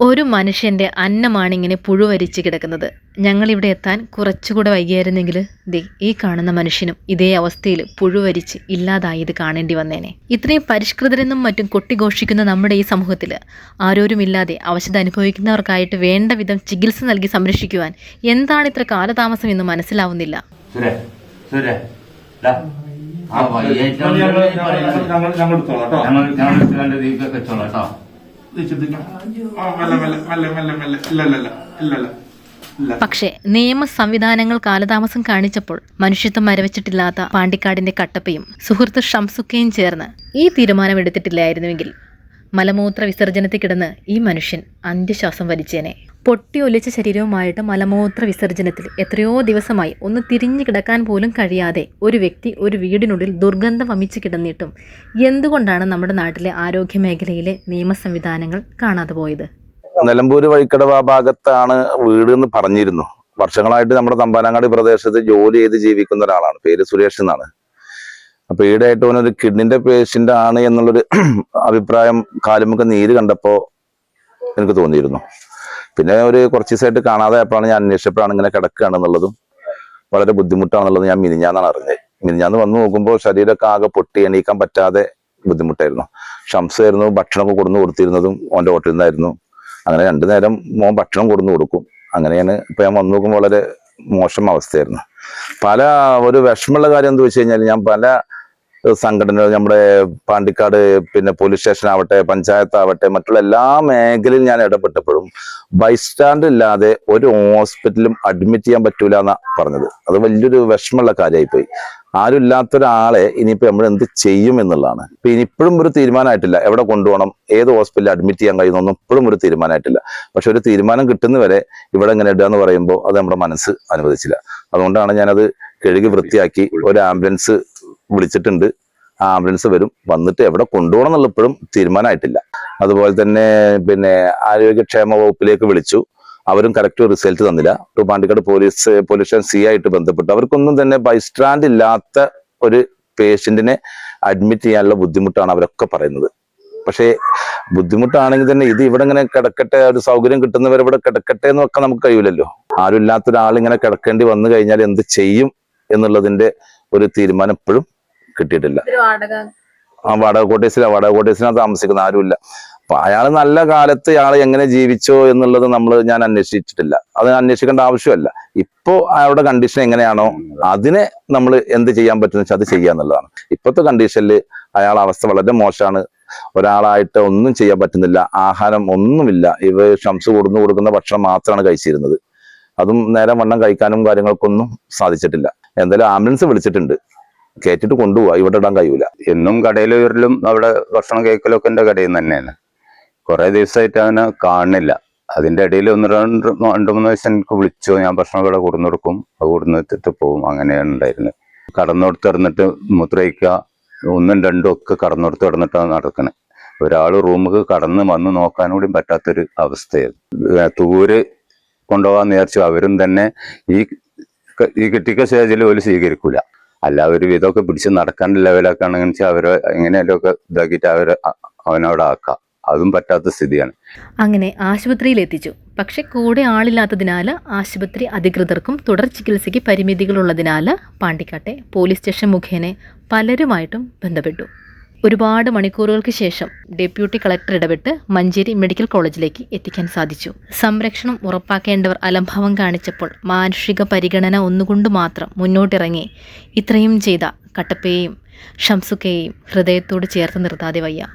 ഒരു മനുഷ്യന്റെ അന്നമാണ് ഇങ്ങനെ പുഴുവരിച്ച് കിടക്കുന്നത് ഞങ്ങളിവിടെ എത്താൻ കുറച്ചുകൂടെ വൈകിയായിരുന്നെങ്കിൽ ദേ ഈ കാണുന്ന മനുഷ്യനും ഇതേ അവസ്ഥയിൽ പുഴുവരിച്ച് ഇല്ലാതായത് കാണേണ്ടി വന്നേനെ ഇത്രയും പരിഷ്കൃതരെന്നും മറ്റും കൊട്ടിഘോഷിക്കുന്ന നമ്മുടെ ഈ സമൂഹത്തിൽ ആരോരുമില്ലാതെ അവശത അനുഭവിക്കുന്നവർക്കായിട്ട് വേണ്ട വിധം ചികിത്സ നൽകി സംരക്ഷിക്കുവാൻ എന്താണ് ഇത്ര കാലതാമസം എന്ന് മനസ്സിലാവുന്നില്ല സുരേ സുരേ ദാ. ആ വയ്യേറ്റം ഞങ്ങൾ. ഞങ്ങൾ ഞങ്ങൾ ഞങ്ങൾ ഞങ്ങൾ പക്ഷേ നിയമ സംവിധാനങ്ങൾ കാലതാമസം കാണിച്ചപ്പോൾ മനുഷ്യത്വം മരവച്ചിട്ടില്ലാത്ത പാണ്ടിക്കാടിന്റെ കട്ടപ്പയും സുഹൃത്ത് ഷംസുക്കയും ചേർന്ന് ഈ തീരുമാനമെടുത്തിട്ടില്ലായിരുന്നുവെങ്കിൽ മലമൂത്ര വിസർജനത്തിൽ കിടന്ന് ഈ മനുഷ്യൻ അന്ത്യശ്വാസം വലിച്ചേനെ. പൊട്ടി ഒലിച്ച ശരീരവുമായിട്ട് മലമൂത്ര വിസർജനത്തിൽ എത്രയോ ദിവസമായി ഒന്ന് തിരിഞ്ഞു കിടക്കാൻ പോലും കഴിയാതെ ഒരു വ്യക്തി ഒരു വീടിനുള്ളിൽ ദുർഗന്ധം വമിച്ച് കിടന്നിട്ടും എന്തുകൊണ്ടാണ് നമ്മുടെ നാട്ടിലെ ആരോഗ്യ മേഖലയിലെ നിയമ സംവിധാനങ്ങൾ കാണാതെ പോയത്? നിലമ്പൂര് വഴിക്കടവ് ആ ഭാഗത്താണ് വീട് എന്ന് പറഞ്ഞിരുന്നു. വർഷങ്ങളായിട്ട് നമ്മുടെ തമ്പാനങ്ങാടി പ്രദേശത്ത് ജോലി ചെയ്ത് ജീവിക്കുന്ന ഒരാളാണ്. പേര് സുരേഷ് എന്നാണ്. അപ്പൊ ഈടായിട്ട് അവനൊരു കിഡ്നിന്റെ പേഷ്യന്റ് ആണ് എന്നുള്ളൊരു അഭിപ്രായം കാലുമുക്ക് നീര് കണ്ടപ്പോ എനിക്ക് തോന്നിയിരുന്നു. പിന്നെ ഒരു കുറച്ച് ദിവസമായിട്ട് കാണാതെ ആയപ്പോഴാണ് ഞാൻ അന്വേഷിച്ചപ്പോഴാണ് ഇങ്ങനെ കിടക്കുകയാണെന്നുള്ളതും വളരെ ബുദ്ധിമുട്ടാണെന്നുള്ളത് ഞാൻ മിനിഞ്ഞാന്നാണ് അറിഞ്ഞത്. മിനിഞ്ഞാന്ന് വന്ന് നോക്കുമ്പോൾ ശരീരമൊക്കെ ആകെ പൊട്ടി എണീക്കാൻ പറ്റാതെ ബുദ്ധിമുട്ടായിരുന്നു. ഷംസ് ആയിരുന്നു ഭക്ഷണമൊക്കെ കൊടുന്നു കൊടുത്തിരുന്നതും ഓന്റെ ഹോട്ടലിൽ നിന്നായിരുന്നു അങ്ങനെ രണ്ടു നേരം മോൻ ഭക്ഷണം കൊടുന്നു കൊടുക്കും. അങ്ങനെയാണ് ഇപ്പം ഞാൻ വന്നു നോക്കുമ്പോൾ വളരെ മോശം അവസ്ഥയായിരുന്നു. പല ഒരു വിഷമമുള്ള കാര്യം എന്ന് വെച്ച് കഴിഞ്ഞാൽ ഞാൻ പല സംഘടനകൾ നമ്മുടെ പാണ്ടിക്കാട് പിന്നെ പോലീസ് സ്റ്റേഷൻ ആവട്ടെ പഞ്ചായത്ത് ആവട്ടെ മറ്റുള്ള എല്ലാ മേഖലയിലും ഞാൻ ഇടപെട്ടപ്പോഴും ബൈസ്റ്റാൻഡ് ഇല്ലാതെ ഒരു ഹോസ്പിറ്റലും അഡ്മിറ്റ് ചെയ്യാൻ പറ്റൂല എന്നാ പറഞ്ഞത്. അത് വലിയൊരു വിഷമമുള്ള കാര്യമായി പോയി ആരും ഇല്ലാത്ത ഒരാളെ ഇനിയിപ്പോ നമ്മൾ എന്ത് ചെയ്യും എന്നുള്ളതാണ്. ഇപ്പൊ ഇനി ഇപ്പോഴും ഒരു തീരുമാനമായിട്ടില്ല. എവിടെ കൊണ്ടുപോകണം ഏത് ഹോസ്പിറ്റലിൽ അഡ്മിറ്റ് ചെയ്യാൻ കഴിയുന്നൊന്നും ഇപ്പോഴും ഒരു തീരുമാനമായിട്ടില്ല. പക്ഷെ ഒരു തീരുമാനം കിട്ടുന്നവരെ ഇവിടെ ഇങ്ങനെ ഇടുക എന്ന് പറയുമ്പോൾ അത് നമ്മുടെ മനസ്സ് അനുവദിച്ചില്ല. അതുകൊണ്ടാണ് ഞാനത് കഴുകി വൃത്തിയാക്കി ഒരു ആംബുലൻസ് വിളിച്ചിട്ടുണ്ട്. ആംബുലൻസ് വരും. വന്നിട്ട് എവിടെ കൊണ്ടുപോകണം എന്നുള്ള ഇപ്പോഴും തീരുമാനമായിട്ടില്ല. അതുപോലെ തന്നെ പിന്നെ ആരോഗ്യക്ഷേമ വകുപ്പിലേക്ക് വിളിച്ചു. അവരും കറക്റ്റ് റിസൾട്ട് തന്നില്ല. To Pandikkad police police station C ആയിട്ട് ബന്ധപ്പെട്ടു. അവർക്കൊന്നും തന്നെ ബൈസ്റ്റാൻഡ് ഇല്ലാത്ത ഒരു പേഷ്യന്റിനെ അഡ്മിറ്റ് ചെയ്യാനുള്ള ബുദ്ധിമുട്ടാണ് അവരൊക്കെ പറയുന്നത്. പക്ഷേ ബുദ്ധിമുട്ടാണെങ്കിൽ തന്നെ ഇത് ഇവിടെ ഇങ്ങനെ കിടക്കട്ടെ ഒരു സൗകര്യം കിട്ടുന്നവർ ഇവിടെ കിടക്കട്ടെ എന്നൊക്കെ നമുക്ക് കഴിയില്ലല്ലോ ആരും ഇല്ലാത്ത ഒരാൾ ഇങ്ങനെ കിടക്കേണ്ടി വന്നു കഴിഞ്ഞാൽ എന്ത് ചെയ്യും എന്നുള്ളതിന്റെ ഒരു തീരുമാനം ഇപ്പോഴും കിട്ടിയിട്ടില്ല. ആ വടക കോട്ടേഴ്സിലാണ് വടക കോട്ടേഴ്സിലാണ് താമസിക്കുന്ന ആരുമില്ല. അപ്പൊ അയാൾ നല്ല കാലത്ത് അയാൾ എങ്ങനെ ജീവിച്ചോ എന്നുള്ളത് നമ്മൾ ഞാൻ അന്വേഷിച്ചിട്ടില്ല. അത് അന്വേഷിക്കേണ്ട ആവശ്യമല്ല. ഇപ്പോ അയാളുടെ കണ്ടീഷൻ എങ്ങനെയാണോ അതിനെ നമ്മൾ എന്ത് ചെയ്യാൻ പറ്റുന്ന വെച്ചാൽ അത് ചെയ്യുക എന്നുള്ളതാണ്. ഇപ്പോഴത്തെ കണ്ടീഷനിൽ അയാൾ അവസ്ഥ വളരെ മോശമാണ്. ഒരാളായിട്ട് ഒന്നും ചെയ്യാൻ പറ്റുന്നില്ല. ആഹാരം ഒന്നുമില്ല. ഇവ ഷംസ് കൊടുന്നു കൊടുക്കുന്ന ഭക്ഷണം മാത്രമാണ് കഴിച്ചിരുന്നത്. അതും നേരം വണ്ണം കഴിക്കാനും കാര്യങ്ങൾക്കൊന്നും സാധിച്ചിട്ടില്ല. എന്തായാലും ആംബുലൻസ് വിളിച്ചിട്ടുണ്ട്. കയറ്റിട്ട് കൊണ്ടുപോവാ. ഇവിടെ ഇടാൻ കഴിയൂല. എന്നും കടയിൽ വരലും അവിടെ ഭക്ഷണം കഴിക്കലൊക്കെ എന്റെ കടയിൽ നിന്ന് തന്നെയാണ്. കുറെ ദിവസമായിട്ട് അവനെ കാണുന്നില്ല. അതിന്റെ ഇടയിൽ ഒന്ന് രണ്ട് രണ്ട് മൂന്ന് ദിവസം എനിക്ക് വിളിച്ചു. ഞാൻ ഭക്ഷണം ഇവിടെ കൊടുന്നു കൊടുക്കും. അത് കൊടുന്ന് വെച്ചിട്ട് പോവും. അങ്ങനെയാണ് ഉണ്ടായിരുന്നത്. കടന്നോടത്ത് ഇറന്നിട്ട് മൂത്രയിക്കുക ഒന്നും രണ്ടും ഒക്കെ കടന്നോടത്ത് ഇറന്നിട്ടാണ് നടക്കുന്നത് ഒരാൾ റൂമിൽ കടന്ന് വന്ന് നോക്കാൻ കൂടി പറ്റാത്തൊരു അവസ്ഥയായിരുന്നു. തൂര് കൊണ്ടുപോകാൻ നേർച്ചു അവരും തന്നെ ഈ ഈ കിട്ടിക്ക സ്റ്റേജിൽ പോലും സ്വീകരിക്കൂല. അല്ല ഒരു വിധമൊക്കെ പിടിച്ച് നടക്കാൻ ആണെന്ന് വെച്ചാൽ അവരെ എങ്ങനെയല്ലൊക്കെ ഇതാക്കിയിട്ട് അവരെ അവനവിടെ ആക്കാം. അതും പറ്റാത്ത സ്ഥിതിയാണ്. അങ്ങനെ ആശുപത്രിയിൽ എത്തിച്ചു. പക്ഷെ കൂടെ ആളില്ലാത്തതിനാൽ ആശുപത്രി അധികൃതർക്കും തുടർ ചികിത്സയ്ക്ക് പരിമിതികളുള്ളതിനാൽ പാണ്ടിക്കാട്ടെ പോലീസ് സ്റ്റേഷൻ മുഖേന പലരുമായിട്ടും ബന്ധപ്പെട്ടു. ഒരുപാട് മണിക്കൂറുകൾക്ക് ശേഷം ഡെപ്യൂട്ടി കളക്ടർ ഇടപെട്ട് മഞ്ചേരി മെഡിക്കൽ കോളേജിലേക്ക് എത്തിക്കാൻ സാധിച്ചു. സംരക്ഷണം ഉറപ്പാക്കേണ്ടവർ അലംഭാവം കാണിച്ചപ്പോൾ മാനുഷിക പരിഗണന ഒന്നുകൊണ്ട് മാത്രം മുന്നോട്ടിറങ്ങി. ഇത്രയും ചെയ്ത കട്ടപ്പയെയും ഷംസുക്കയെയും ഹൃദയത്തോട് ചേർത്ത് നിർത്താതെ വയ്യ.